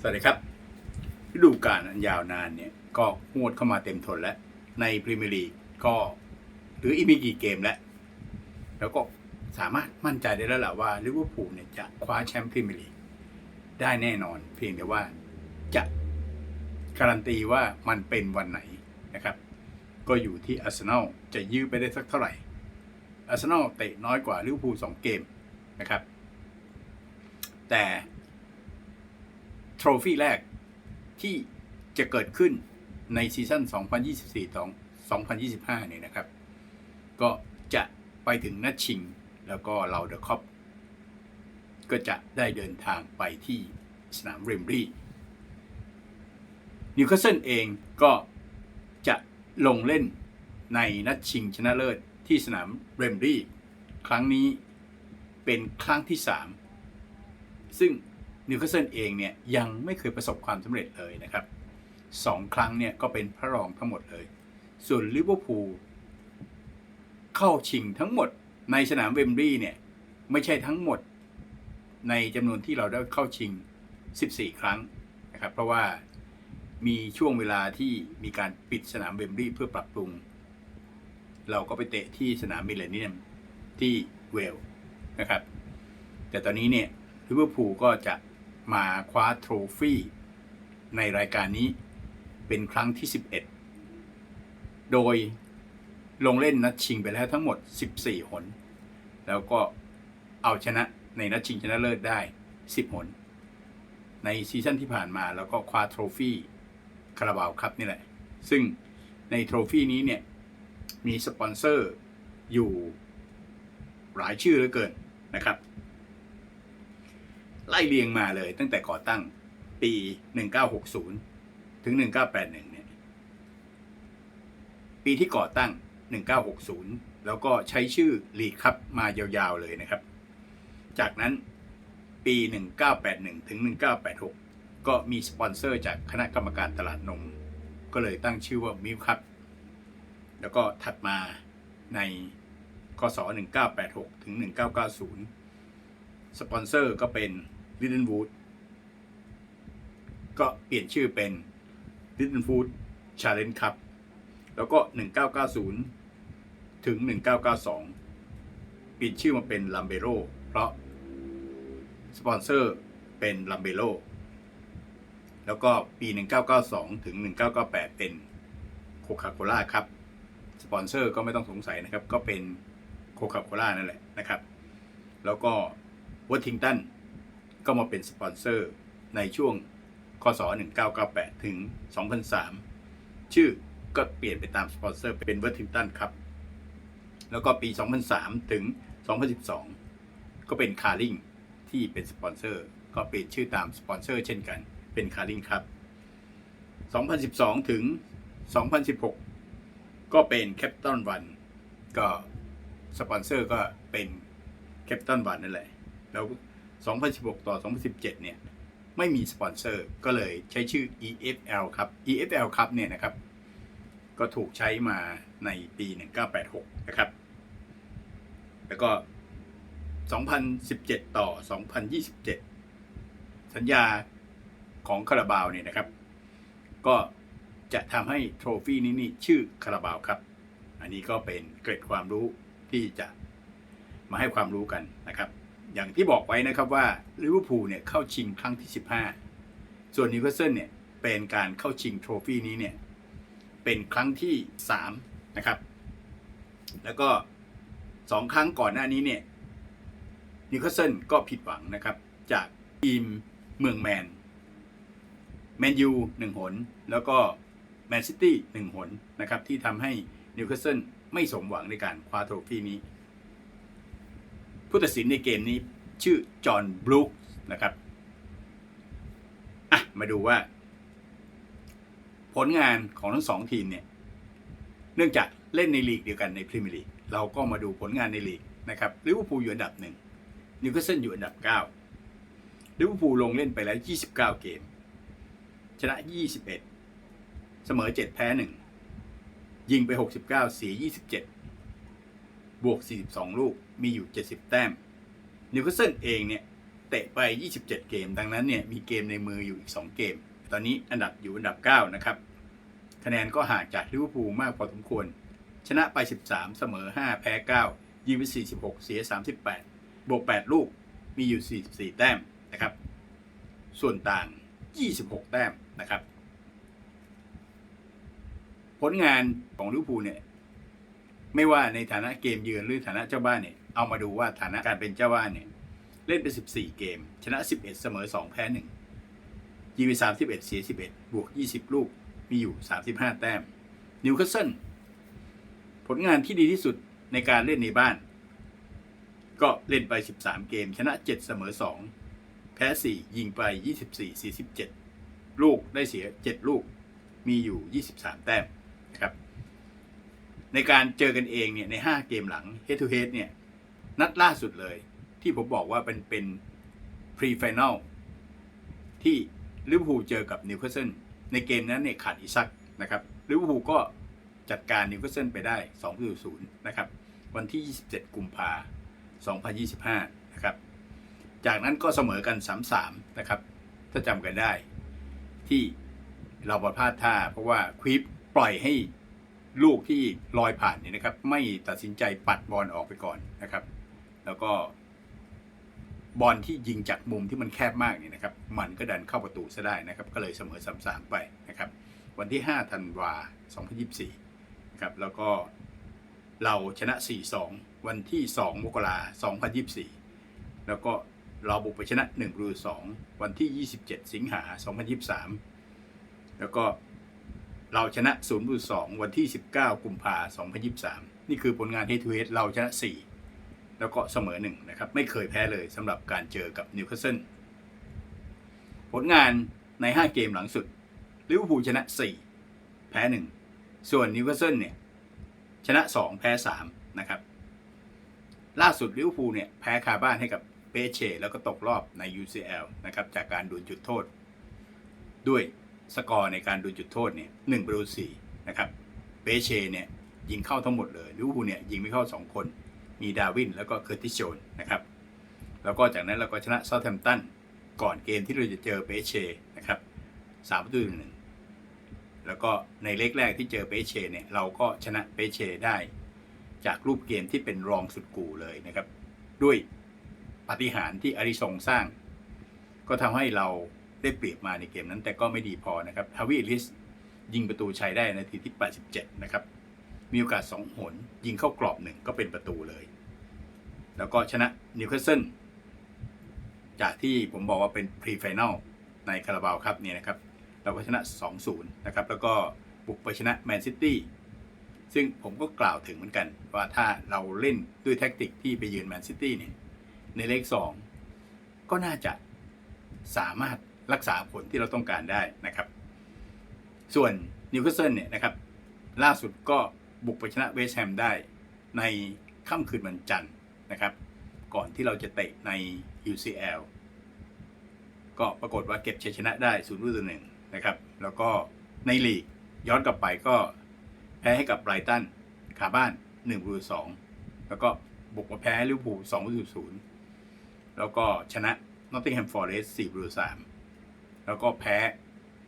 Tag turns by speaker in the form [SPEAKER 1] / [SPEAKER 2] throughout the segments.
[SPEAKER 1] สวัสดีครับฤดูกาลอันยาวนานเนี่ยก็งวดเข้ามาเต็มทนแล้ว ในพรีเมียร์ลีกก็หรืออีกมีกี่เกมแล้ว แล้วก็สามารถมั่นใจได้แล้วแหละว่าลิเวอร์พูลเนี่ยจะคว้าแชมป์พรีเมียร์ลีกได้แน่นอน เพียงแต่ว่าจะการันตีว่ามันเป็นวันไหนนะครับ ก็อยู่ที่อาร์เซนอลจะยื้อไปได้สักเท่าไหร่อาร์เซนอลเตะน้อยกว่าลิเวอร์พูลสองเกมนะครับ แต่ ทรฟี่แรกที่จะเกิดขึ้นในซีซั่น 2024-2025 เนี่ยนะครับ ก็จะไปถึงนัดชิง แล้วก็เราเดอะคอปก็จะได้เดินทางไปที่สนามเรมบรีนิวคาสเซิลเองก็จะลงเล่นในนัดชิงชนะเลิศที่สนามเรมบรีครั้งนี้เป็นครั้งที่ 3 ซึ่ง นิวคาสเซิลเองเนี่ยยังไม่เคยประสบความสำเร็จเลยนะครับสองครั้งเนี่ยก็เป็นพระรองทั้งหมดเลย ส่วนลิเวอร์พูลเข้าชิงทั้งหมดในสนามเวมบลีย์เนี่ยไม่ใช่ทั้งหมดในจำนวนที่เราได้เข้าชิง 14 ครั้งนะครับ เพราะว่ามีช่วงเวลาที่มีการปิดสนามเวมบลีย์เพื่อปรับปรุง เราก็ไปเตะที่สนามมิเลเนียมที่เวลนะครับ แต่ตอนนี้เนี่ยลิเวอร์พูลก็จะ มาคว้าโทรฟี่ในรายการนี้เป็นครั้งที่ 11 โดยลงเล่นนัดชิงไปแล้วทั้งหมด 14 หน แล้วก็เอาชนะในนัดชิงชนะเลิศได้ 10 หน ในซีซั่นที่ผ่านมาแล้วก็คว้าโทรฟี่คาราบาวครับนี่แหละ ซึ่งในโทรฟี่นี้เนี่ยมีสปอนเซอร์อยู่หลายชื่อเหลือเกินนะครับ ไล่เรียงมาเลย ตั้งแต่ก่อตั้งปี 1960 ถึง 1981 เนี่ย ปีที่ก่อตั้ง 1960 แล้วก็ใช้ชื่อลีดครับมายาวๆเลยนะครับ จากนั้นปี 1981 ถึง 1986 ก็มีสปอนเซอร์จากคณะกรรมการตลาดนม ก็เลยตั้งชื่อว่ามิลครับ แล้วก็ถัดมาในคศ1986 ถึง 1990 สปอนเซอร์ก็เป็น l ิ t เ l น w ูดก็เปลี่ยนชื่อเป็น l ิ t เ l น w ูดชาเลนจ์ครับแล้วก็ 1990 ถึง 1992 เปลี่ยนชื่อมาเป็นลัมเบโรเพราะสปอนเซอร์เป็นลัมเบโรแล้วก็ปี 1992 ถึง 1998 เป็นโคคาโคล่าครับ สปอนเซอร์ก็ไม่ต้องสงสัยนะครับ ก็เป็นโคคาโคล่านั่นแหละนะครับ แล้วก็วอทิงตัน ก็มาเป็นสปอนเซอร์ในช่วงคศ1998 ถึง 2003 ชื่อก็เปลี่ยนไปตามสปอนเซอร์เป็นวอทิงตันครับ แล้วก็ปี 2003 ถึง 2012 ก็เป็นคาริงที่เป็นสปอนเซอร์ ก็เปลี่ยนชื่อตามสปอนเซอร์เช่นกัน เป็นคาริงครับ 2012 ถึง 2016 ก็เป็นแคปตันวันก็สปอนเซอร์ก็เป็นแคปตันวันนั่นแหละ แล้ว 2016 ต่อ 2017 เนี่ย ไม่มีสปอนเซอร์ ก็เลยใช้ชื่อ EFL ครับ EFL ครับเนี่ยนะครับ ก็ถูกใช้มาในปี 1986 นะครับ แล้วก็ 2017 ต่อ 2027 สัญญาของคาราบาวเนี่ยนะครับ ก็จะทำให้โทรฟี่นี้นี่ชื่อคาราบาวครับ อันนี้ก็เป็นเกร็ดความรู้ที่จะมาให้ความรู้กันนะครับ อย่างที่บอกไว้นะครับว่าลิเวอร์พูลเนี่ยเข้าชิงครั้งที่ 15 ส่วนนิวคาสเซิลเนี่ยเป็นการเข้าชิงโทรฟี่นี้เนี่ยเป็นครั้งที่ 3 นะครับ แล้วก็สองครั้งก่อนหน้านี้เนี่ยนิวคาสเซิลก็ผิดหวังนะครับ จากทีมเมืองแมน แมนยูหนึ่งหน แล้วก็แมนซิตี้หนึ่งหนนะครับที่ทำให้นิวคาสเซิลไม่สมหวังในการคว้าโทรฟี่นี้ ผู้ตัดสินในเกมนี้ชื่อจอห์นบรูคนะครับอะมาดูว่า ผลงานของทั้งสองทีมเนี่ย เนื่องจากเล่นในลีกเดียวกันในพรีเมียร์ลีกเราก็มาดูผลงานในลีกนะครับลิเวอร์พูลอยู่อันดับหนึ่งนิวคาสเซิลอยู่อันดับเก้าลิเวอร์พูลลงเล่นไปแล้ว 29 เกม ชนะ 21 เสมอ 7 แพ้ 1 ยิงไป 69 เสีย 27 บวก 42 ลูกมีอยู่ 70 แต้มนิวคาสเซิลเองเนี่ยเตะไป 27 เกม ดังนั้นเนี่ยมีเกมในมืออยู่อีก 2 เกม ตอนนี้อันดับอยู่อันดับ 9 นะครับ คะแนนก็ห่างจากลิเวอร์พูลมากพอสมควร ชนะไป 13 เสมอ 5 แพ้ 9 ยิงไป 46 เสีย 38 บวก 8 ลูกมีอยู่ 44 แต้มนะครับ ส่วนต่าง 26 แต้มนะครับ ผลงานของลิเวอร์พูลเนี่ย ไม่ว่าในฐานะเกมเยือนหรือฐานะเจ้าบ้านเนี่ยเอามาดูว่าฐานะการเป็นเจ้าบ้านเนี่ยเล่นไป 14 เกม ชนะ 11 เสมอ 2 แพ้ 1ยิงไป31 เสีย 11 บวก 20 ลูกมีอยู่ 35 แต้มนิวคาสเซิลผลงานที่ดีที่สุดในการเล่นในบ้าน ก็เล่นไป 13 เกม ชนะ 7 เสมอ 2 แพ้ 4 ยิงไป 24 47 ลูกได้เสีย 7 ลูกมีอยู่ 23 แต้มนะครับ ในการเจอกันเองเนี่ยใน 5 เกมหลัง head to head เนี่ยนัดล่าสุดเลย ที่ผมบอกว่าเป็นเป็น pre final ที่ลิเวอร์พูลเจอกับนิวคาสเซิลในเกมนั้นเนี่ยขาดอีซักนะครับลิเวอร์พูลก็จัดการนิวคาสเซิลไปได้2 0นะครับวันที่ 27 กุมภา2025 นะครับ จากนั้นก็เสมอกัน 3-3 นะครับ ถ้าจำกันได้ที่เราบอลพลาดท่า เพราะว่าควิปปล่อยให้ ลูกที่ลอยผ่านเนี่ยนะครับ ไม่ตัดสินใจปัดบอลออกไปก่อนนะครับ แล้วก็บอลที่ยิงจากมุมที่มันแคบมากเนี่ยนะครับ มันก็ดันเข้าประตูซะได้นะครับ ก็เลยเสมอ3-3ไปนะครับ วันที่ 5 ธันวา 2024 นะครับ แล้วก็เราชนะ 4-2 วันที่ 2 มกราคม 2024 แล้วก็เราบุกไปชนะ1รู2วันที่ 27 สิงหา 2023 แล้วก็ เราชนะ0ประตู2วันที่ 19 กุมภาพันธ์2023นี่คือผลงาน head to head เราชนะ 4 แล้วก็เสมอหนึ่งนะครับไม่เคยแพ้เลยสำหรับการเจอกับนิวคาสเซิลผลงานใน 5 เกมหลังสุดลิเวอร์พูลชนะ 4 แพ้ 1 ส่วนนิวคาสเซิลเนี่ยชนะ 2 แพ้ 3 นะครับ ล่าสุดลิเวอร์พูลเนี่ยแพ้คาบ้านให้กับเปเช่แล้วก็ตกรอบใน UCL นะครับจากการดวลจุดโทษด้วย สกอร์ในการดวลจุดโทษเนี่ย1ประตู4นะครับเปเชเนี่ยยิงเข้าทั้งหมดเลยลิเวอร์พูลเนี่ยยิงไม่เข้า 2 คน มีดาวินแล้วก็เคอร์ติสโจนนะครับแล้วก็จากนั้นเราก็ชนะเซาท์แฮมป์ตันก่อนเกมที่เราจะเจอเปเช่นะครับสามประตูหนึ่งแล้วก็ในเล็กแรกที่เจอเปเชเนี่ยเราก็ชนะเปเชได้ จากรูปเกมที่เป็นรองสุดกูเลยนะครับ ด้วยปฏิหารที่อาริซงสร้าง ก็ทำให้เรา ได้เปรียบมาในเกมนั้นแต่ก็ไม่ดีพอนะครับฮาวิลิสยิงประตูชัยได้นาทีที่ 87 นะครับ มีโอกาสสองหนยิงเข้ากรอบหนึ่งก็เป็นประตูเลย แล้วก็ชนะนิวคาสเซิลจากที่ผมบอกว่าเป็นพรีไฟแนลในคาราบาวครับเนี่ยนะครับ เราก็ชนะ 2-0 นะครับ แล้วก็บุกไปชนะแมนซิตี้ซึ่งผมก็กล่าวถึงเหมือนกัน ว่าถ้าเราเล่นด้วยแท็กติกที่ไปยืนแมนซิตี้เนี่ยในเลข 2 ก็น่าจะสามารถ รักษาผลที่เราต้องการได้นะครับ ส่วนนิวคาสเซิลเนี่ยนะครับ ล่าสุดก็บุกไปชนะเวสแฮมได้ในค่ำคืนวันจันทร์นะครับ ก่อนที่เราจะเตะใน UCL ก็ปรากฏว่าเก็บชัยชนะได้0ูนย์ต่อหนึ่งนะครับ แล้วก็ในลีกย้อนกลับไปก็แพ้ให้กับไบรตันคาบ้าน1ประตูสองแล้วก็บุกมาแพ้ลิเวอร์พูล2ประตูศูนย์แล้วก็ชนะนอตติงแฮมฟอร์เรสต์4ประตูสาม แล้วก็แพ้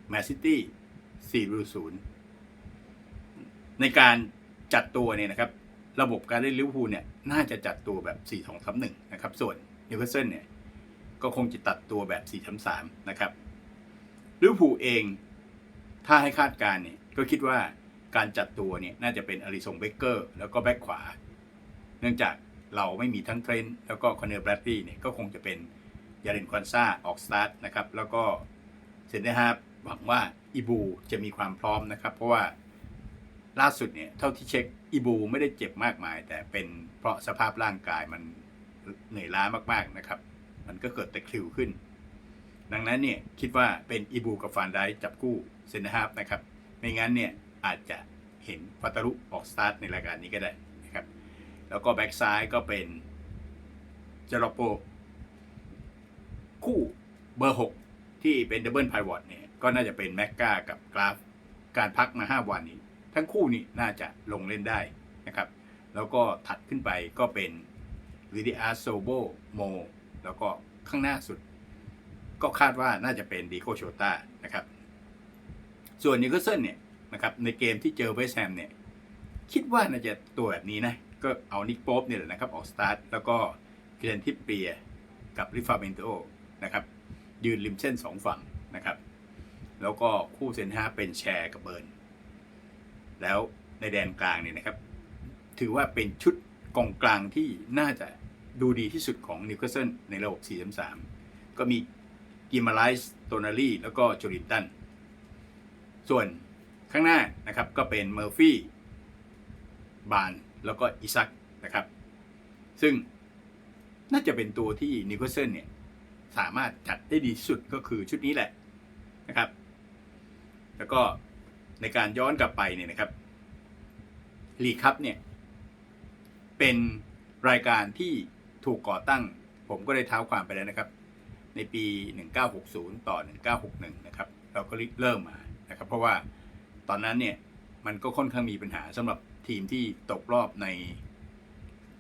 [SPEAKER 1] แมนซิตี้4ประตูศูนย์ในการจัดตัวเนี่ยนะครับ ระบบการเล่นลิเวอร์พูลเนี่ยน่าจะจัดตัวแบบ 4 2 3 1 นะครับ ส่วนนิวคาสเซิลเนี่ยก็คงจะตัดตัวแบบ 4 3 3 นะครับลิเวอร์พูลเองถ้าให้คาดการณ์เนี่ยก็คิดว่าการจัดตัวเนี่ยน่าจะเป็นอาริสงเบเกอร์แล้วก็แบ็คขวา เนื่องจากเราไม่มีทั้งเทรนแล้วก็คอนเนอร์แบรดลีย์เนี่ยก็คงจะเป็นยารินควันซ่าออกสตาร์ทนะครับ แล้วก็ เซนเดอร์ฮาร์ฟหวังว่าอีบูจะมีความพร้อมนะครับ เพราะว่าล่าสุดเนี่ยเท่าที่เช็คอีบูไม่ได้เจ็บมากมาย แต่เป็นเพราะสภาพร่างกายมันเหนื่อยล้ามากๆนะครับ มันก็เกิดตะคริวขึ้น ดังนั้นเนี่ยคิดว่าเป็นอีบูกับฟานได้จับคู่เซนเตอร์ฮาร์ฟนะครับไม่งั้นเนี่ยอาจจะเห็นฟัตารุออกสตาร์ทในรายการนี้ก็ได้นะครับ แล้วก็แบ็กซ้ายก็เป็นเจโรโป คู่เบอร์ 6 ที่เป็นดับเบิลไพวอตเนี่ยก็น่าจะเป็นแม็กกากับกราฟการพักมา 5 วันนี้ ทั้งคู่นี่น่าจะลงเล่นได้นะครับ แล้วก็ถัดขึ้นไปก็เป็นวิดีอาโซโบโมแล้วก็ข้างหน้าสุด ก็คาดว่าน่าจะเป็นดีโกโชตานะครับ ส่วนนิวคาสเซิลเนี่ยนะครับในเกมที่เจอเวสแฮมเนี่ยคิดว่าน่าจะตัวแบบนี้นะ ก็เอานิกโป๊ปเนี่ยแหละนะครับ ออกสตาร์ทแล้วก็เกรนทิปเปียกับริฟาเมนโตนะครับ ยืนริมเส้นสองฝั่งนะครับ แล้วก็คู่เซนห้าเป็นแชร์กับเบิร์น แล้วในแดนกลางเนี่ยนะครับ ถือว่าเป็นชุดกองกลางที่น่าจะดูดีที่สุดของนิวคาสเซิลในระบบ 4-3-3 ก็มีกิมาไลส์โตนาลีแล้วก็โจลินตัน ส่วนข้างหน้านะครับก็เป็นเมอร์ฟี่ บาน แล้วก็อิซักนะครับ ซึ่งน่าจะเป็นตัวที่นิวคาสเซิลเนี่ย สามารถจัดได้ดีสุดก็คือชุดนี้แหละนะครับ แล้วก็ในการย้อนกลับไปเนี่ยนะครับลีคัพเนี่ยเป็นรายการที่ถูกก่อตั้ง ผมก็ได้เท้าความไปแล้วนะครับ ในปี 1960 ต่อ 1961 นะครับ เราก็เริ่มมานะครับ เพราะว่าตอนนั้นเนี่ยมันก็ค่อนข้างมีปัญหาสำหรับทีมที่ตกรอบใน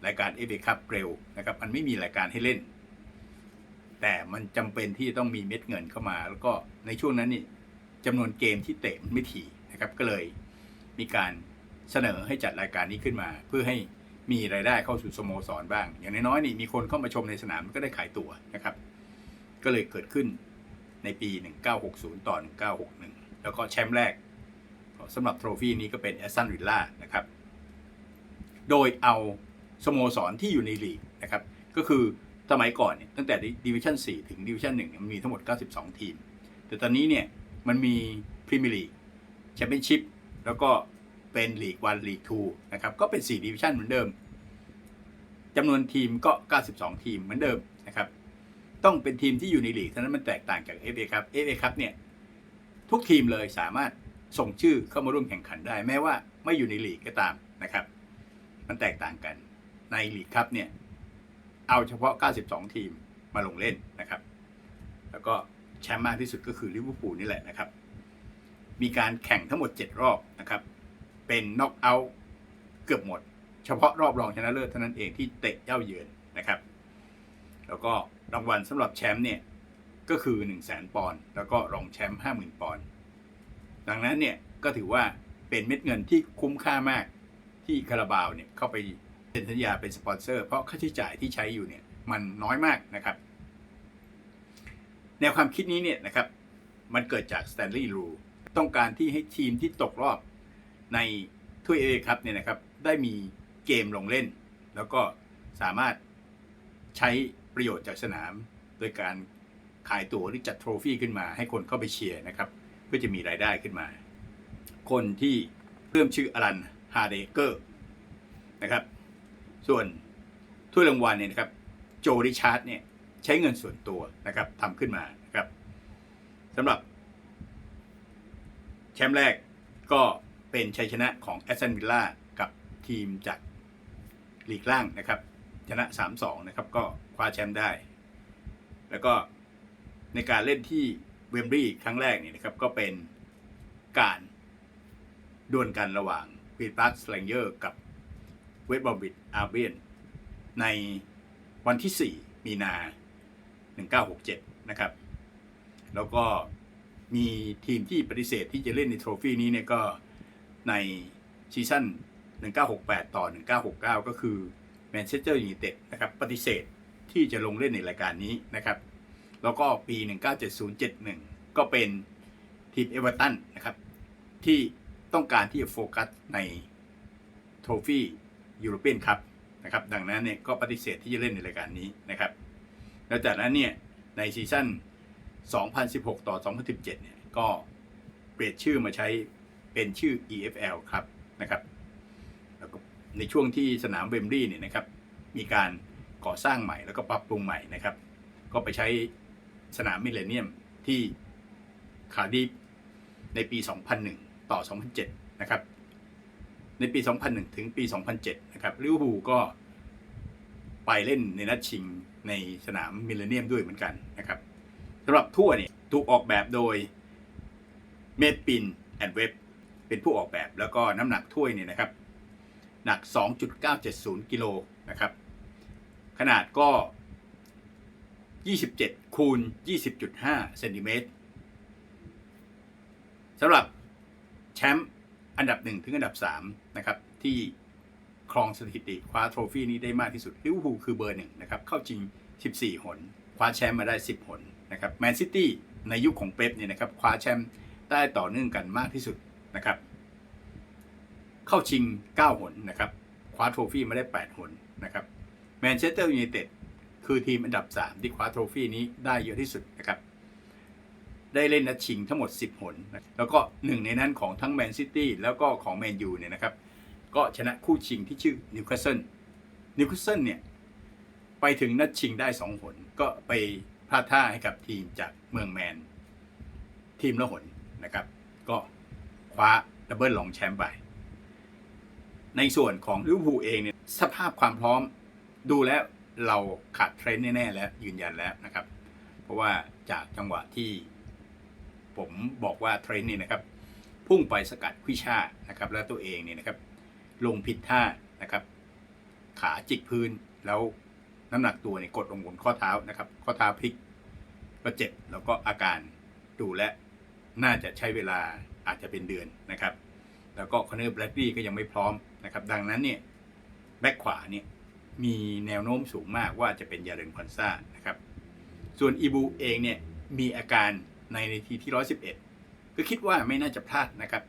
[SPEAKER 1] รายการเอฟเอคัพเร็วนะครับ มันไม่มีรายการให้เล่น แต่มันจำเป็นที่จะต้องมีเม็ดเงินเข้ามา แล้วก็ในช่วงนั้นนี่จำนวนเกมที่เตะมันไม่ถี่นะครับก็เลยมีการเสนอให้จัดรายการนี้ขึ้นมา เพื่อให้มีรายได้เข้าสู่สโมสรบ้าง อย่างน้อยๆนี่มีคนเข้ามาชมในสนามก็ได้ขายตั๋วนะครับ ก็เลยเกิดขึ้นในปี 1960 ต่อ 1961 แล้วก็แชมป์แรกสำหรับโทรฟี่นี้ก็เป็นแอสตันวิลล่านะครับ โดยเอาสโมสรที่อยู่ในลีกนะครับ ก็คือ สมัยก่อนเนี่ยตั้งแต่ดิวิชั่น4 ถึงดิวิชั่น1มันมีทั้งหมด 92 ทีม แต่ตอนนี้เนี่ยมันมีพรีเมียร์ลีกแชมเปี้ยนชิพแล้วก็เป็นลีกวันลีกทูนะครับก็เป็น4ดิวิชั่นเหมือนเดิมจำนวนทีมก็ 92 ทีมเหมือนเดิมนะครับต้องเป็นทีมที่อยู่ในลีกเท่านั้นมันแตกต่างจาก FA ครับ FA ครับเนี่ยทุกทีมเลยสามารถส่งชื่อเข้ามาร่วมแข่งขันได้ แม้ว่าไม่อยู่ในลีกก็ตามนะครับ มันแตกต่างกันในลีกครับเนี่ย เอาเฉพาะ 92 ทีมมาลงเล่นนะครับ แล้วก็แชมป์มากที่สุดก็คือลิเวอร์พูลนี่แหละนะครับ มีการแข่งทั้งหมด 7 รอบนะครับ เป็นน็อกเอาท์เกือบหมด เฉพาะรอบรองชนะเลิศเท่านั้นเองที่เตะเย่าเยือนนะครับ แล้วก็รางวัลสำหรับแชมป์เนี่ยก็คือ 1 0 0 0 0แสนปอนด์แล้วก็รองแชมป์50,000 ปอนด์ดังนั้นเนี่ยก็ถือว่าเป็นเม็ดเงินที่คุ้มค่ามากที่คาราบาวเนี่ยเข้าไป เซ็นสัญญาเป็นสปอนเซอร์เพราะค่าใช้จ่ายที่ใช้อยู่เนี่ยมันน้อยมากนะครับ แนวความคิดนี้เนี่ยนะครับมันเกิดจากสแตนลีย์รูต้องการที่ให้ทีมที่ตกรอบในถ้วยเอครับเนี่ยนะครับได้มีเกมลงเล่น แล้วก็สามารถใช้ประโยชน์จากสนาม โดยการขายตั๋วหรือจัดโทรฟี่ขึ้นมา ให้คนเข้าไปเชียร์นะครับเพื่อจะมีรายได้ขึ้นมา คนที่เริ่มชื่ออลันฮาเดเกอร์นะครับ ส่วนถ้วยรางวัลเนี่ยนะครับโจริชาร์ดเนี่ยใช้เงินส่วนตัวนะครับทำขึ้นมานะครับสำหรับ แชมป์แรกก็เป็นชัยชนะของแอสตันวิลล่ากับทีมจากลีกล่างนะครับ ชนะ 3-2 นะครับ ก็คว้าแชมป์ได้ แล้วก็ในการเล่นที่เวมบรีครั้งแรกเนี่ยนะครับ ก็เป็นการดวลกันระหว่างวีดพาร์คสแลงเยอร์กับ เวสต์บอมบิดอาร์เบียนในวันที่ 4 มีนา 1967 นะครับ แล้วก็มีทีมที่ปฏิเสธที่จะเล่นในโทรฟี่นี้เนี่ยก็ในซีซั่น 1968 ต่อ 1969 ก็คือแมนเชสเตอร์ยูไนเต็ดนะครับปฏิเสธที่จะลงเล่นในรายการนี้นะครับ แล้วก็ปี 1970-71 ก็เป็นทีมเอเวอร์ตันนะครับ ที่ต้องการที่จะโฟกัสในโทรฟี่ ยูโรเปียนคัพนะครับดังนั้นเนี่ยก็ปฏิเสธที่จะเล่นในรายการนี้นะครับแล้วจากนั้นเนี่ยในซีซั่น 2016 ต่อ 2017 เนี่ยก็เปลี่ยนชื่อมาใช้เป็นชื่อ EFL ครับนะครับแล้วก็ในช่วงที่สนามเวมบลีย์เนี่ยนะครับมีการก่อสร้างใหม่แล้วก็ปรับปรุงใหม่นะครับ ก็ไปใช้สนามมิเลเนียมที่คาร์ดิฟในปี 2001 ต่อ 2007 นะครับ ในปี 2001 ถึงปี 2007 นะครับลิเวอร์พูลก็ไปเล่นในนัดชิงในสนามมิเลเนียมด้วยเหมือนกันนะครับสำหรับทั่วเนี่ยถูกออกแบบโดยเมดปินแอนด์เว็บเป็นผู้ออกแบบแล้วก็น้ำหนักถ้วยเนี่ยนะครับ หนัก 2.970 กิโลนะครับ ขนาดก็ 27 คูณ 20.5 เซนติเมตรสำหรับแชมป์ อันดับ 1 ถึงอันดับ3นะครับที่ครองสถิติคว้าโทรฟี่นี้ได้มากที่สุดลิเวอร์พูลคือเบอร์หนึ่งนะครับเข้าจริง 14 หน คว้าแชมป์มาได้ 10 หนนะครับแมนซิตี้ในยุคของเป๊ปเนี่ยนะครับคว้าแชมป์ได้ต่อเนื่องกันมากที่สุดนะครับเข้าชิง 9 หนนะครับคว้าโทรฟี่มาได้ 8 หนนะครับแมนเชสเตอร์ยูไนเต็ดคือทีมอันดับ 3 ที่คว้าโทรฟี่นี้ได้เยอะที่สุดนะครับ ได้เล่นนัดชิงทั้งหมด 10หนนแล้วก็หนึ่งในนั้นของทั้งแมนซิตี้แล้วก็ของแมนยูเนี่ยนะครับ ก็ชนะคู่ชิงที่ชื่อนิวคาสเซิล นิวคาสเซิลเนี่ย ไปถึงนัดชิงได้ 2 หน ก็ไปพลาดท่าให้กับทีมจากเมืองแมน ทีมละหนนะครับ ก็คว้าดับเบิลรองแชมป์ไป ในส่วนของลิเวอร์พูลเองเนี่ยสภาพความพร้อมดูแล้วเราขาดเทรนด์แน่ๆแล้วยืนยันแล้วนะครับ เพราะว่าจากจังหวะที่ ผมบอกว่าเทรนนี่นะครับพุ่งไปสกัดควิชานะครับ แล้วตัวเองเนี่ยนะครับ ลงผิดท่านะครับ ขาจิกพื้นแล้วน้ำหนักตัวเนี่ยกดลงบนข้อเท้านะครับ ข้อเท้าพลิกก็เจ็บแล้วก็อาการดูและน่าจะใช้เวลาอาจจะเป็นเดือนนะครับ แล้วก็คอนเนอร์แบรดดี้ก็ยังไม่พร้อมนะครับ ดังนั้นเนี่ยแบ็คขวาเนี่ยมีแนวโน้มสูงมากว่าจะเป็นยาเรนคอนซ่านะครับ ส่วนอีบูเองเนี่ยมีอาการ ในนาทีที่ 111 ก็คิดว่าไม่น่าจะพลาดนะครับ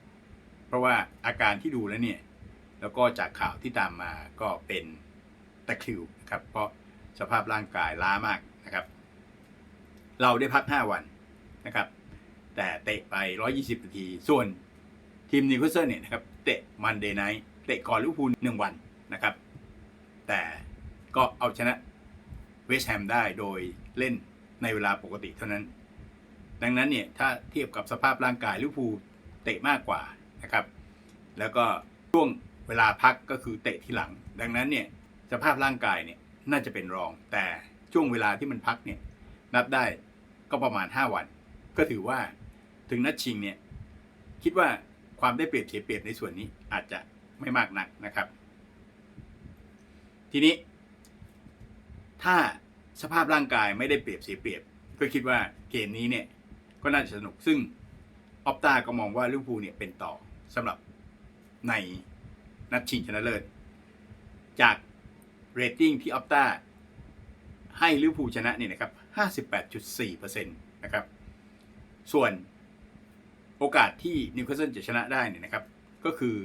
[SPEAKER 1] เพราะว่าอาการที่ดูแล้วเนี่ย แล้วก็จากข่าวที่ตามมาก็เป็นตะคริวนะครับ เพราะสภาพร่างกายล้ามากนะครับ เราได้พัก 5 วันนะครับ แต่เตะไป 120 นาที ส่วนทีมนิวคาสเซิลเนี่ยนะครับเตะมันเดย์ไนท์เตะก่อนลิเวอร์พูลหนึ่งวันนะครับ แต่ก็เอาชนะเวสต์แฮมได้โดยเล่นในเวลาปกติเท่านั้น ดังนั้นเนี่ยถ้าเทียบกับสภาพร่างกายลิเวอร์พูลเตะมากกว่านะครับ แล้วก็ช่วงเวลาพักก็คือเตะที่หลัง ดังนั้นเนี่ยสภาพร่างกายเนี่ยน่าจะเป็นรอง แต่ช่วงเวลาที่มันพักเนี่ยนับได้ก็ประมาณ 5 วัน ก็ถือว่าถึงนัดชิงเนี่ยคิดว่าความได้เปรียบเสียเปรียบในส่วนนี้อาจจะไม่มากนักนะครับ ทีนี้ ถ้าสภาพร่างกายไม่ได้เปรียบเสียเปรียบ ก็คิดว่าเกมนี้เนี่ย ก็น่าจะสนุกซึ่งออปตาก็มองว่าลิเวอร์พูลเนี่ยเป็นต่อสำหรับในนัดชิงชนะเลิศ จากเรตติ้งที่ออปตาให้ลิเวอร์พูลชนะเนี่ยนะครับ 58.4%นะครับ ส่วนโอกาสที่นิวคาสเซิลจะชนะได้เนี่ยนะครับ ก็คือ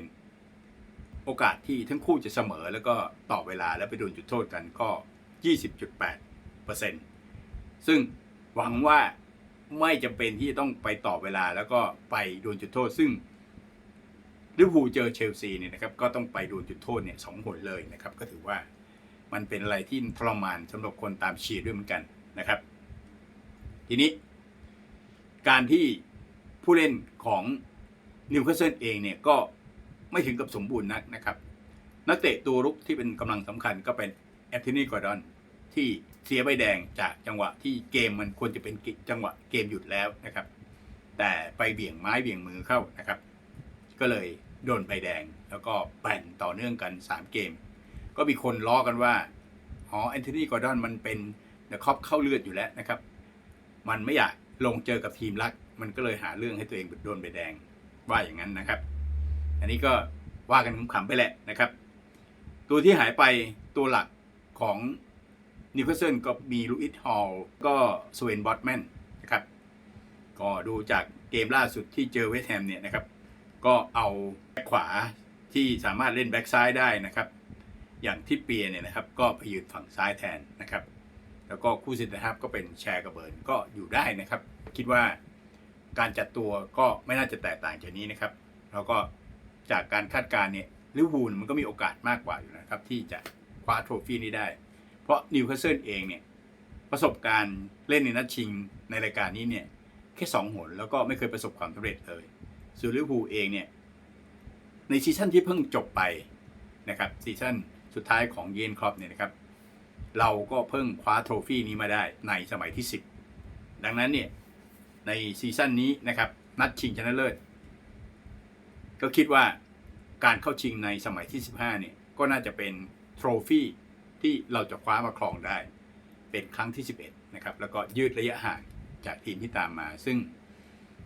[SPEAKER 1] 20.8%โอกาสที่ทั้งคู่จะเสมอแล้วก็ต่อเวลาแล้วไปโดนจุดโทษกันก็ 20.8%ซึ่ง หวังว่าไม่จำเป็นที่ต้องไปต่อเวลาแล้วก็ไปโดนจุดโทษ ซึ่งลิเวอร์พูลเจอเชลซีเนี่ยนะครับก็ต้องไปโดนจุดโทษเนี่ยสองหนเลยนะครับ ก็ถือว่ามันเป็นอะไรที่ทรมานสำหรับคนตามเชียร์ด้วยเหมือนกันนะครับ ทีนี้ การที่ผู้เล่นของนิวคาสเซิลเองเนี่ยก็ไม่ถึงกับสมบูรณ์นักนะครับ นักเตะตัวรุกที่เป็นกำลังสำคัญก็เป็นแอนโทนีกอร์ดอนที่ สียใบแดงจากจังหวะที่เกมมันควรจะเป็นจังหวะเกมหยุดแล้วนะครับ แต่ไปเบี่ยงไม้เบี่ยงมือเข้านะครับ ก็เลยโดนใบแดงแล้วก็แป่นต่อเนื่องกัน 3 เกม ก็มีคนล้อกันว่าอ๋อแอนโทนีกอร์ดอนมันเป็นเดอะคอปเข้าเลือดอยู่แล้วนะครับ มันไม่อยากลงเจอกับทีมรัก มันก็เลยหาเรื่องให้ตัวเองโดนใบแดงว่าอย่างนั้นนะครับ อันนี้ก็ว่ากันขำๆไปแหละนะครับ ตัวที่หายไปตัวหลักของ นิวคาสเซิลก็มีลูอิสฮอลก็สเวนบอตแมนนะครับ ก็ดูจากเกมล่าสุดที่เจอเวสแฮมเนี่ยนะครับ ก็เอาแบ็คขวาที่สามารถเล่นแบ็คซ้ายได้นะครับ อย่างที่เปียเนี่ยนะครับ ก็ไปยืนฝั่งซ้ายแทนนะครับ แล้วก็คู่เซนเตอร์ฮับก็เป็นแชร์กับเบิร์นก็อยู่ได้นะครับ คิดว่าการจัดตัวก็ไม่น่าจะแตกต่างจากนี้นะครับ แล้วก็จากการคาดการณ์เนี่ยลิเวอร์พูลมันก็มีโอกาสมากกว่าอยู่นะครับ ที่จะคว้าโทรฟี่นี้ได้ ราะนิวคาสเซิลเองเนี่ยประสบการณ์เล่นในนัดชิงในรายการนี้เนี่ยแค่สองหนแล้วก็ไม่เคยประสบความสำเร็จเลยส่วนลิเวอร์พูลเองเนี่ยในซีซั่นที่เพิ่งจบไปนะครับซีซั่นสุดท้ายของเยนครอปเนี่ยนะครับเราก็เพิ่งคว้าโทรฟี่นี้มาได้ในสมัยที่ 10 ดังนั้นเนี่ยในซีซั่นนี้นะครับนัดชิงชนะเลิศก็คิดว่าการเข้าชิงในสมัยที่ 15เนี่ยก็น่าจะเป็นโทรฟี่ ที่เราจะคว้ามาครองได้ เป็นครั้งที่ 11 นะครับ แล้วก็ยืดระยะห่างจากทีมที่ตามมา ซึ่ง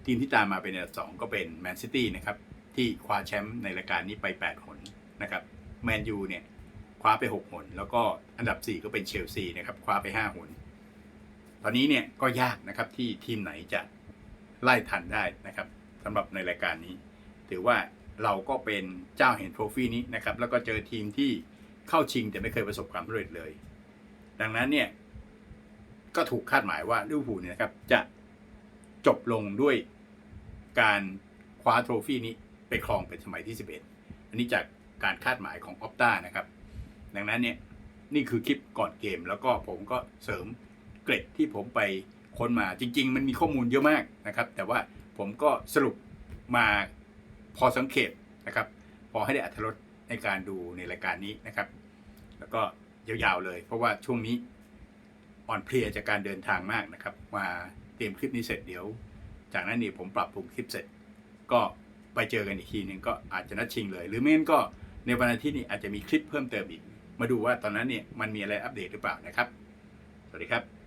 [SPEAKER 1] ทีมที่ตามมาเป็นอันดับสองก็เป็นแมนซิตี้นะครับ ที่คว้าแชมป์ในรายการนี้ไป 8 หนนะครับแมนยูเนี่ยคว้าไป 6 หน แล้วก็อันดับ 4 ก็เป็นเชลซีนะครับคว้าไป 5 หน ตอนนี้เนี่ยก็ยากนะครับที่ทีมไหนจะไล่ทันได้นะครับสำหรับในรายการนี้ ถือว่าเราก็เป็นเจ้าแห่งโทรฟี่นี้นะครับแล้วก็เจอทีมที่ เข้าชิงแต่ไม่เคยประสบความสำเร็จเลย ดังนั้นเนี่ยก็ถูกคาดหมายว่าลิเวอร์พูลเนี่ยนะครับจะจบลงด้วยการคว้าโทรฟี่นี้ไปครองเป็นสมัยที่ 11 อันนี้จากการคาดหมายของออฟต้านะครับ ดังนั้นเนี่ยนี่คือคลิปก่อนเกม แล้วก็ผมก็เสริมเกร็ดที่ผมไปค้นมาจริง ๆ มันมีข้อมูลเยอะมากนะครับ แต่ว่าผมก็สรุปมาพอสังเกตนะครับ พอให้ได้อัธรส ในการดูในรายการนี้นะครับ แล้วก็ยาวๆเลย เพราะว่าช่วงนี้อ่อนเพลียจากการเดินทางมากนะครับ มาเตรียมคลิปนี้เสร็จเดี๋ยว จากนั้นนี่ผมปรับปรุงคลิปเสร็จ ก็ไปเจอกันอีกทีนึงก็อาจจะนัดชิงเลย หรือไม่งั้นก็ในวันอาทิตย์นี้อาจจะมีคลิปเพิ่มเติมอีก มาดูว่าตอนนั้นเนี่ยมันมีอะไรอัปเดตหรือเปล่านะครับ สวัสดีครับ